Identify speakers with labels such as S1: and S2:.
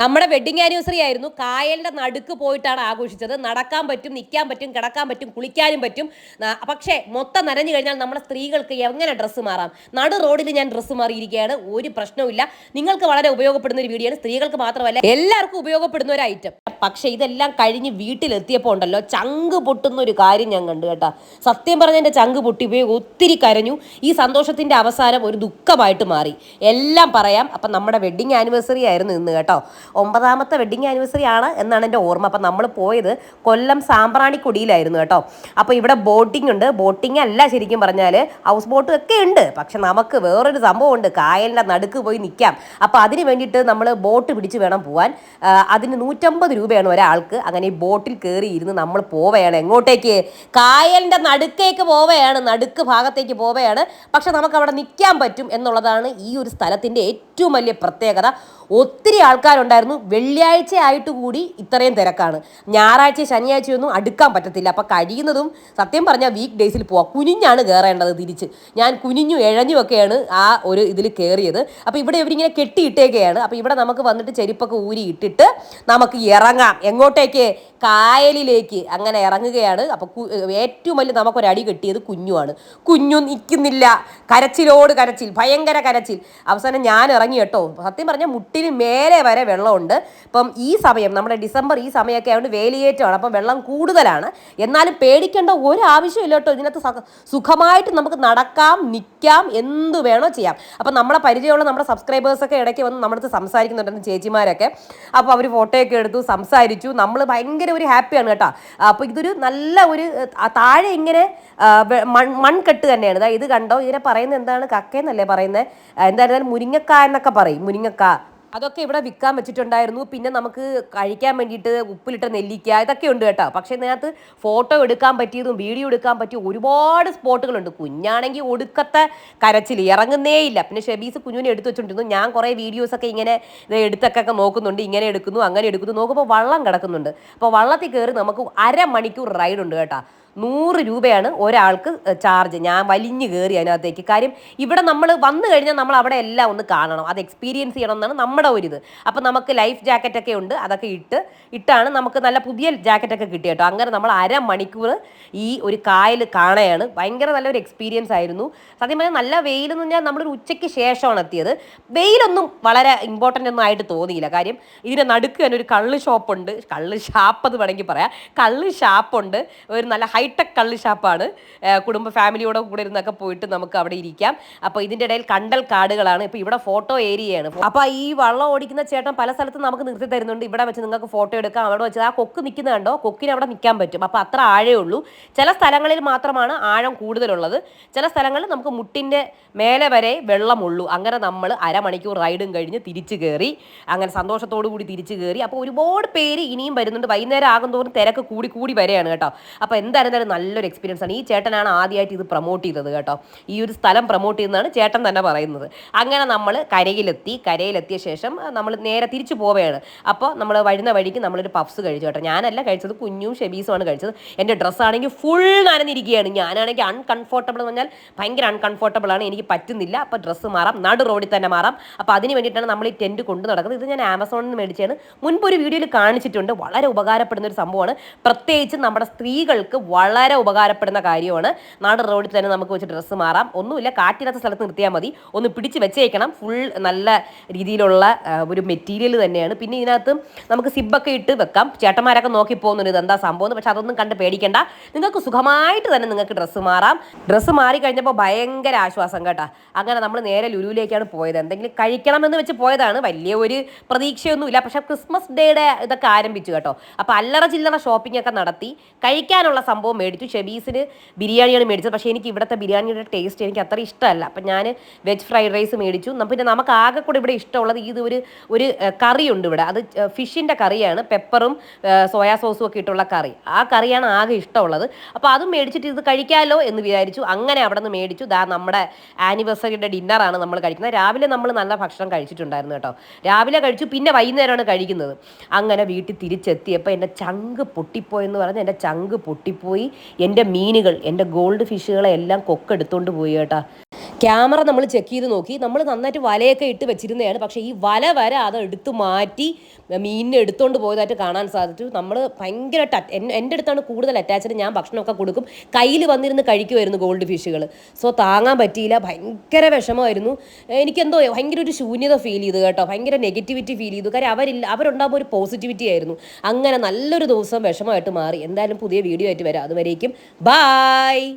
S1: നമ്മുടെ wedding anniversary ആയിരുന്നു. കായലിന്റെ നടുക്ക് പോയിട്ടാണ് ആഘോഷിച്ചത്. നടക്കാൻ പറ്റും നിൽക്കാൻ പറ്റും കിടക്കാൻ പറ്റും കുളിക്കാനും പറ്റും. പക്ഷേ മൊത്തം നനഞ്ഞു കഴിഞ്ഞാൽ നമ്മുടെ സ്ത്രീകൾക്ക് എങ്ങനെ ഡ്രസ്സ് മാറാം? നടു റോഡിൽ ഞാൻ ഡ്രസ്സ് മാറിയിരിക്കുകയാണ്. ഒരു പ്രശ്നവുമില്ല. നിങ്ങൾക്ക് വളരെ ഉപയോഗപ്പെടുന്ന ഒരു വീഡിയോ ആണ്. സ്ത്രീകൾക്ക് മാത്രമല്ല എല്ലാവർക്കും ഉപയോഗപ്പെടുന്ന ഒരു ഐറ്റം പക്ഷേ ഇതെല്ലാം കഴിഞ്ഞ് വീട്ടിലെത്തിയപ്പോൾ ഉണ്ടല്ലോ ചങ്ക് പൊട്ടുന്ന ഒരു കാര്യം ഞാൻ കണ്ടു കേട്ടോ. സത്യം പറഞ്ഞ എന്റെ ചങ്ക് പൊട്ടിപ്പോയി ഒത്തിരി കരഞ്ഞു. ഈ സന്തോഷത്തിന്റെ അവസാനം ഒരു ദുഃഖമായിട്ട് മാറി. എല്ലാം പറയാം. അപ്പം നമ്മുടെ വെഡിങ് ആനിവേഴ്സറി ആയിരുന്നു ഇന്ന് കേട്ടോ. ഒമ്പതാമത്തെ വെഡിങ് ആനിവേഴ്സറി ആണ് എന്നാണ് എന്റെ ഓർമ്മ. അപ്പം നമ്മൾ പോയത് കൊല്ലം സാമ്പ്രാണിക്കൊടിയിലായിരുന്നു കേട്ടോ. അപ്പോൾ ഇവിടെ ബോട്ടിംഗ് ഉണ്ട്. ബോട്ടിംഗ് അല്ല ശരിക്കും പറഞ്ഞാൽ ഹൗസ് ബോട്ടും ഒക്കെ ഉണ്ട്. പക്ഷെ നമുക്ക് വേറൊരു സംഭവം ഉണ്ട് കായലിന്റെ നടുക്ക് പോയി നിൽക്കാം. അപ്പോൾ അതിന് വേണ്ടിയിട്ട് നമ്മൾ ബോട്ട് പിടിച്ച് വേണം പോവാൻ. അതിന് നൂറ്റമ്പത് രൂപയാണ് ഒരാൾക്ക് അങ്ങനെ ഈ ബോട്ടിൽ കയറി ഇരുന്ന് നമ്മൾ പോവുകയാണ് എങ്ങോട്ടേക്ക്? കായലിന്റെ നടുക്കേക്ക് പോവുകയാണ് നടുക്ക് ഭാഗത്തേക്ക് പോവുകയാണ്. പക്ഷെ നമുക്ക് അവിടെ നിൽക്കാൻ പറ്റും എന്നുള്ളതാണ് ഈ ഒരു സ്ഥലത്തിന്റെ ഏറ്റവും വലിയ പ്രത്യേകത. ഒത്തിരി ആൾക്കാരുണ്ടായിരുന്നു. വെള്ളിയാഴ്ച ആയിട്ട് കൂടി ഇത്രയും തിരക്കാണ്. ഞായറാഴ്ച ശനിയാഴ്ചയൊന്നും അടുക്കാൻ പറ്റത്തില്ല. അപ്പം കഴിയുന്നതും സത്യം പറഞ്ഞാൽ വീക്ക് ഡേയ്സിൽ പോവാം. കുനിഞ്ഞാണ് കയറേണ്ടത് തിരിച്ച്. ഞാൻ കുനിഞ്ഞു ഇഴഞ്ഞും ഒക്കെയാണ് ആ ഒരു ഇതിൽ കയറിയത് അപ്പോൾ ഇവിടെ ഇവരിങ്ങനെ കെട്ടിയിട്ടേക്കെയാണ്. അപ്പോൾ ഇവിടെ നമുക്ക് വന്നിട്ട് ചെരുപ്പൊക്കെ ഊരി ഇട്ടിട്ട് നമുക്ക് ഇറങ്ങാം. എങ്ങോട്ടേക്ക്? കായലിലേക്ക്. അങ്ങനെ ഇറങ്ങുകയാണ്. അപ്പോൾ ഏറ്റവും വലിയ നമുക്കൊരടി കെട്ടിയത് കുഞ്ഞുമാണ് കുഞ്ഞു നിൽക്കുന്നില്ല കരച്ചിലോട് കരച്ചിൽ. ഭയങ്കര കരച്ചിൽ. അവസാനം ഞാൻ ഇറങ്ങി കേട്ടോ. സത്യം പറഞ്ഞാൽ മുട്ടിന് മേലെ വരെ വെള്ളമുണ്ട്. ഇപ്പം ഈ സമയം നമ്മുടെ ഡിസംബർ ഈ സമയമൊക്കെ ആയതുകൊണ്ട് വേലിയേറ്റമാണ്. അപ്പം വെള്ളം കൂടുതലാണ്. എന്നാലും പേടിക്കേണ്ട ഒരു ആവശ്യമില്ല കേട്ടോ. ഇതിനകത്ത് സുഖമായിട്ട് നമുക്ക് നടക്കാം നിൽക്കാം എന്ത് വേണോ ചെയ്യാം. അപ്പം നമ്മളെ പരിചയമുള്ള നമ്മുടെ സബ്സ്ക്രൈബേഴ്സൊക്കെ ഇടയ്ക്ക് വന്ന് നമ്മുടെ അടുത്ത് സംസാരിക്കുന്നുണ്ടായിരുന്നു ചേച്ചിമാരൊക്കെ. അപ്പോൾ അവർ ഫോട്ടോയൊക്കെ എടുത്തു സംസാരിച്ചു. നമ്മൾ ഭയങ്കര ഒരു ഹാപ്പിയാണ് കേട്ടോ. അപ്പോൾ ഇതൊരു നല്ല ഒരു താഴെ ഇങ്ങനെ മൺ മൺകെട്ട് തന്നെയാണ്. ഇത് കണ്ടോ? ഇതിനെ പറയുന്നത് എന്താണ്? കക്കയെന്നല്ലേ പറയുന്നത്? എന്തായിരുന്നാലും മുരിങ്ങക്ക എന്നൊക്കെ പറയും. മുരിങ്ങക്ക. അതൊക്കെ ഇവിടെ വിൽക്കാൻ വെച്ചിട്ടുണ്ടായിരുന്നു പിന്നെ നമുക്ക് കഴിക്കാൻ വേണ്ടിയിട്ട് ഉപ്പിലിട്ട നെല്ലിക്ക ഇതൊക്കെ ഉണ്ട് കേട്ടോ. പക്ഷേ ഇതിനകത്ത് ഫോട്ടോ എടുക്കാൻ പറ്റിയതും വീഡിയോ എടുക്കാൻ പറ്റിയ ഒരുപാട് സ്പോട്ടുകളുണ്ട് കുഞ്ഞാണെങ്കിൽ ഒടുക്കത്തെ കരച്ചിൽ ഇറങ്ങുന്നേ ഇല്ല പിന്നെ ഷെബീസ് കുഞ്ഞിനെ എടുത്തു വെച്ചുകൊണ്ടിരുന്നു ഞാൻ കുറേ വീഡിയോസൊക്കെ ഇങ്ങനെ എടുത്തൊക്കെ നോക്കുന്നുണ്ട്. ഇങ്ങനെ എടുക്കുന്നു അങ്ങനെ എടുക്കുന്നു. നോക്കുമ്പോൾ വള്ളം കിടക്കുന്നുണ്ട്. അപ്പോൾ വള്ളത്തിൽ കയറി നമുക്ക് അരമണിക്കൂർ റൈഡ് ഉണ്ട് കേട്ടോ. നൂറ് രൂപയാണ് ഒരാൾക്ക് ചാർജ് ഞാൻ വലിഞ്ഞു കയറി അതിനകത്തേക്ക്. കാര്യം ഇവിടെ നമ്മൾ വന്നു കഴിഞ്ഞാൽ നമ്മൾ അവിടെ എല്ലാം ഒന്ന് കാണണം. അത് എക്സ്പീരിയൻസ് ചെയ്യണം എന്നാണ് നമ്മുടെ ഒരു ഇത്. അപ്പം നമുക്ക് ലൈഫ് ജാക്കറ്റൊക്കെ ഉണ്ട് അതൊക്കെ ഇട്ട് ഇട്ടാണ് നമുക്ക് നല്ല പുതിയ ജാക്കറ്റൊക്കെ കിട്ടി കേട്ടോ. അങ്ങനെ നമ്മൾ അരമണിക്കൂർ ഈ ഒരു കായൽ കാണുകയാണ് ഭയങ്കര നല്ലൊരു എക്സ്പീരിയൻസ് ആയിരുന്നു. സത്യം പറഞ്ഞാൽ നല്ല വെയിലെന്ന് പറഞ്ഞാൽ നമ്മളൊരു ഉച്ചയ്ക്ക് ശേഷമാണ് എത്തിയത്. വെയിലൊന്നും വളരെ ഇമ്പോർട്ടന്റ് ഒന്നും ആയിട്ട് തോന്നിയില്ല. കാര്യം ഇതിന്റെ നടുക്ക് തന്നെ ഒരു കള്ള് ഷോപ്പുണ്ട് കള്ള് ഷാപ്പ് എന്ന് വേണമെങ്കിൽ പറയാം. കള്ള് ഷാപ്പുണ്ട് ഒരു നല്ല ഹൈടെക് കള്ള് ഷാപ്പാണ് കുടുംബ ഫാമിലിയോടെ കൂടെ ഇരുന്നൊക്കെ പോയിട്ട് നമുക്ക് അവിടെ ഇരിക്കാം. അപ്പോൾ ഇതിന്റെ ഇടയിൽ കണ്ടൽ കാടുകളാണ്. ഇപ്പോൾ ഇവിടെ ഫോട്ടോ ഏരിയയാണ്. അപ്പോൾ ഈ വള്ളം ഓടിക്കുന്ന ചേട്ടൻ പല സ്ഥലത്തും നമുക്ക് നിർത്തി തരുന്നുണ്ട്. ഇവിടെ വെച്ച് നിങ്ങൾക്ക് ഫോട്ടോ എടുക്കാം. അവിടെ വെച്ച് ആ കൊക്ക് നിൽക്കുന്ന കണ്ടോ? കൊക്കിന് അവിടെ നിൽക്കാൻ പറ്റും. അപ്പോൾ അത്ര ആഴേ ഉള്ളൂ. ചില സ്ഥലങ്ങളിൽ മാത്രമാണ് ആഴം കൂടുതലുള്ളത്. ചില സ്ഥലങ്ങളിൽ നമുക്ക് മുട്ടിന്റെ മേലെ വരെ വെള്ളമുള്ളൂ. അങ്ങനെ നമ്മൾ അരമണിക്കൂർ റൈഡും കഴിഞ്ഞ് തിരിച്ചു കയറി അങ്ങനെ സന്തോഷത്തോടു കൂടി തിരിച്ചു കയറി. അപ്പോൾ ഒരുപാട് പേര് ഇനിയും വരുന്നുണ്ട്. വൈകുന്നേരം ആകും തോറും തിരക്ക് കൂടി കൂടി വരെയാണ് കേട്ടോ. അപ്പോൾ എന്തായിരുന്നാലും നല്ലൊരു എക്സ്പീരിയൻസ് ആണ്. ഈ ചേട്ടനാണ് ആദ്യമായിട്ട് ഇത് പ്രൊമോട്ട് ചെയ്തത് കേട്ടോ. ഈ ഒരു സ്ഥലം പ്രൊമോട്ട് ചെയ്യുന്നതാണ് ചേട്ടൻ തന്നെ പറയുന്നത്. അങ്ങനെ നമ്മൾ കരയിലെത്തി കരയിലെത്തിയ ശേഷം നമ്മൾ നേരെ തിരിച്ചു പോവുകയാണ്. അപ്പോൾ നമ്മൾ വരുന്ന വഴിക്ക് നമ്മളൊരു പഫ്സ് കഴിച്ചു കേട്ടോ. ഞാനല്ല കഴിച്ചത് കുഞ്ഞും ഷെബീസുമാണ് കഴിച്ചത്. എന്റെ ഡ്രസ്സാണെങ്കിൽ ഫുൾ നനഞ്ഞിരിക്കുകയാണ്. ഞാനാണെങ്കിൽ അൺകംഫോർട്ടബിൾ എന്ന് പറഞ്ഞാൽ ഭയങ്കര അൺകംഫോർട്ടബിൾ ആണ്. എനിക്ക് പറ്റുന്നില്ല. അപ്പോൾ ഡ്രസ്സ് മാറാം. നടു റോഡിൽ തന്നെ മാറാം. അപ്പോൾ അതിന് വേണ്ടിയിട്ടാണ് നമ്മൾ ഈ ടെന്റ് കൊണ്ടു നടക്കുന്നത്. ഇത് ഞാൻ ആമസോണിൽ നിന്ന് മേടിച്ചാണ് മുൻപ് ഒരു വീഡിയോയിൽ കാണിച്ചിട്ടുണ്ട്. വളരെ ഉപകാരപ്പെടുന്ന ഒരു സംഭവമാണ്. പ്രത്യേകിച്ച് നമ്മുടെ സ്ത്രീകൾക്ക് വളരെ ഉപകാരപ്പെടുന്ന കാര്യമാണ്. നാട് റോഡിൽ തന്നെ നമുക്ക് വെച്ച് ഡ്രസ്സ് മാറാം. ഒന്നുമില്ല കാറ്റില്ലാത്ത സ്ഥലത്ത് നിർത്തിയാൽ മതി. ഒന്ന് പിടിച്ച് വെച്ചേക്കണം. ഫുൾ നല്ല രീതിയിലുള്ള ഒരു മെറ്റീരിയൽ തന്നെയാണ്. പിന്നെ ഇതിനകത്ത് നമുക്ക് സിബൊക്കെ ഇട്ട് വെക്കാം. ചേട്ടന്മാരൊക്കെ നോക്കി പോകുന്നുണ്ട് ഇതെന്താ സംഭവം പക്ഷെ അതൊന്നും കണ്ട് പേടിക്കണ്ട. നിങ്ങൾക്ക് സുഖമായിട്ട് തന്നെ നിങ്ങൾക്ക് ഡ്രസ്സ് മാറാം. ഡ്രസ്സ് മാറി കഴിഞ്ഞപ്പോൾ ഭയങ്കര ആശ്വാസം കേട്ടോ. അങ്ങനെ നമ്മൾ നേരെ ലുലുവിലേക്കാണ് പോയത്. എന്തെങ്കിലും കഴിക്കണമെന്ന് വെച്ച് പോയതാണ്. വലിയ ഒരു പ്രതീക്ഷയൊന്നുമില്ല. പക്ഷെ ക്രിസ്മസ് ഡേയുടെ ഇതൊക്കെ ആരംഭിച്ചു കേട്ടോ. അപ്പോൾ അല്ലറ ചില്ലറ ഷോപ്പിംഗ് ഒക്കെ നടത്തി. കഴിക്കാനുള്ള സംഭവം മേടിച്ചു. ഷെബീസിന് ബിരിയാണിയാണ് മേടിച്ചത്. പക്ഷേ എനിക്ക് ഇവിടുത്തെ ബിരിയാണിയുടെ ടേസ്റ്റ് എനിക്ക് അത്ര ഇഷ്ടമല്ല. അപ്പം ഞാൻ വെജ് ഫ്രൈഡ് റൈസ് മേടിച്ചു. പിന്നെ നമുക്ക് ആകെ കൂടെ ഇവിടെ ഇഷ്ടമുള്ളത് ഇത് ഒരു ഒരു കറി ഉണ്ട് ഇവിടെ. അത് ഫിഷിന്റെ കറിയാണ്. പെപ്പറും സോയാ സോസും ഒക്കെ ഇട്ടുള്ള കറി. ആ കറിയാണ് ആകെ ഇഷ്ടമുള്ളത്. അപ്പോൾ അതും മേടിച്ചിട്ട് ഇത് കഴിക്കാമല്ലോ എന്ന് വിചാരിച്ചു. അങ്ങനെ അവിടെ നിന്ന് മേടിച്ചു. ദാ നമ്മുടെ ആനിവേഴ്സറിയുടെ ഡിന്നറാണ് നമ്മൾ കഴിക്കുന്നത്. രാവിലെ നമ്മൾ നല്ല ഭക്ഷണം കഴിച്ചിട്ടുണ്ടായിരുന്നു കേട്ടോ. രാവിലെ കഴിച്ചു പിന്നെ വൈകുന്നേരമാണ് കഴിക്കുന്നത്. അങ്ങനെ വീട്ടിൽ തിരിച്ചെത്തിയപ്പോൾ എന്റെ ചങ്ക് പൊട്ടിപ്പോയെന്ന് പറഞ്ഞ് എന്റെ ചങ്ക് പൊട്ടിപ്പോയി. എന്റെ മീനുകൾ എന്റെ ഗോൾഡ് ഫിഷുകളെ എല്ലാം കൊക്കെടുത്തോണ്ട് പോയി കേട്ടോ. ക്യാമറ നമ്മൾ ചെക്ക് ചെയ്ത് നോക്കി. നമ്മൾ നന്നായിട്ട് വലയൊക്കെ ഇട്ട് വെച്ചിരുന്നതാണ്. പക്ഷേ ഈ വല വരെ അത് എടുത്ത് മാറ്റി മീനിനെ എടുത്തുകൊണ്ട് പോയതായിട്ട് കാണാൻ സാധിച്ചു. നമ്മൾ ഭയങ്കര ടച്ച് എന്റെ അടുത്താണ് കൂടുതൽ അറ്റാച്ച്ഡ് ഞാൻ ഭക്ഷണമൊക്കെ കൊടുക്കും. കയ്യിൽ വന്നിരുന്ന് കഴിക്കുമായിരുന്നു ഗോൾഡ് ഫിഷുകൾ സോ താങ്ങാൻ പറ്റിയില്ല. ഭയങ്കര വിഷമമായിരുന്നു. എനിക്കെന്തോ ഭയങ്കര ഒരു ശൂന്യത ഫീൽ ചെയ്തു കേട്ടോ. ഭയങ്കര നെഗറ്റിവിറ്റി ഫീൽ ചെയ്തു. കാര്യം അവരില്ല അവരുണ്ടാകുമ്പോൾ ഒരു പോസിറ്റിവിറ്റി ആയിരുന്നു. അങ്ങനെ നല്ലൊരു ദിവസം വിഷമമായിട്ട് മാറി. എന്തായാലും പുതിയ വീഡിയോ ആയിട്ട് വരാം. അതുവരേക്കും. ബായ്